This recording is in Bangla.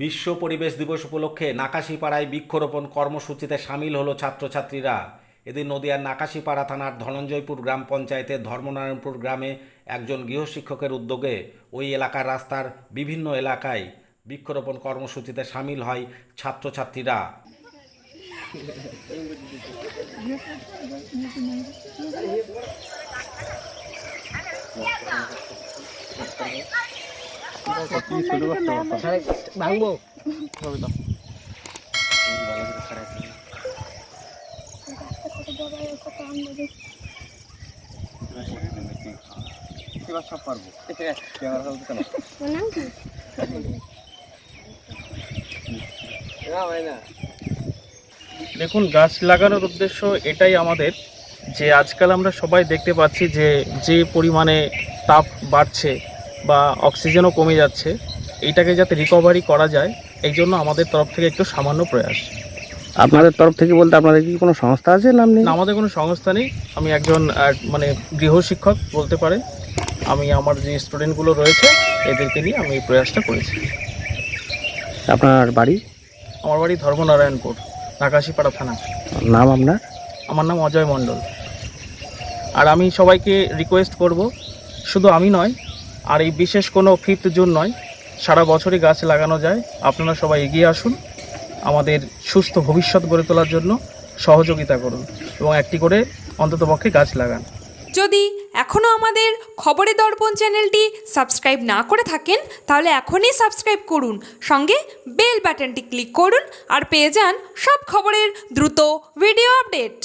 বিশ্ব পরিবেশ দিবস উপলক্ষে নাকাশিপাড়ায় বৃক্ষরোপণ কর্মসূচিতে সামিল হলো ছাত্রছাত্রীরা এদিন নদিয়ার নাকাশিপাড়া থানার ধনঞ্জয়পুর গ্রাম পঞ্চায়েতের ধর্মনারায়ণপুর গ্রামে একজন গৃহশিক্ষকের উদ্যোগে ওই এলাকার রাস্তার বিভিন্ন এলাকায় বৃক্ষরোপণ কর্মসূচিতে সামিল হয় ছাত্রছাত্রীরা দেখুন, গাছ লাগানোর উদ্দেশ্য এটাই আমাদের যে আজকাল আমরা সবাই দেখতে পাচ্ছি যে যে পরিমাণে তাপ বাড়ছে বা অক্সিজেনও কমে যাচ্ছে এইটাকে যাতে রিকভারি করা যায় এই জন্য আমাদের তরফ থেকে একটু সামান্য প্রয়াস। আপনাদের তরফ থেকে বলতে আপনাদের কি কোনো সংস্থা আছে? নাম নেই? আমাদের কোনো সংস্থা নেই। আমি একজন মানে গৃহশিক্ষক বলতে পারেন। আমি আমার যে স্টুডেন্টগুলো রয়েছে এদেরকে নিয়ে আমি এই প্রয়াসটা করেছি। আপনার বাড়ি? আমার বাড়ি ধর্মনারায়ণপুর নাকাশিপাড়া থানা। নাম আপনার? আমার নাম অজয় মণ্ডল। আর আমি সবাইকে রিকোয়েস্ট করব শুধু আমি নয় আর এই বিশেষ কোনো ফিফথ জুন নয়, সারা বছরই গাছ লাগানো যায়। আপনারা সবাই এগিয়ে আসুন, আমাদের সুস্থ ভবিষ্যৎ গড়ে তোলার জন্য সহযোগিতা করুন এবং একটি করে অন্ততপক্ষে গাছ লাগান। যদি এখনও আমাদের খবরের দর্পণ চ্যানেলটি সাবস্ক্রাইব না করে থাকেন, তাহলে এখনই সাবস্ক্রাইব করুন, সঙ্গে বেল বাটনটি ক্লিক করুন আর পেয়ে যান সব খবরের দ্রুত ভিডিও আপডেট।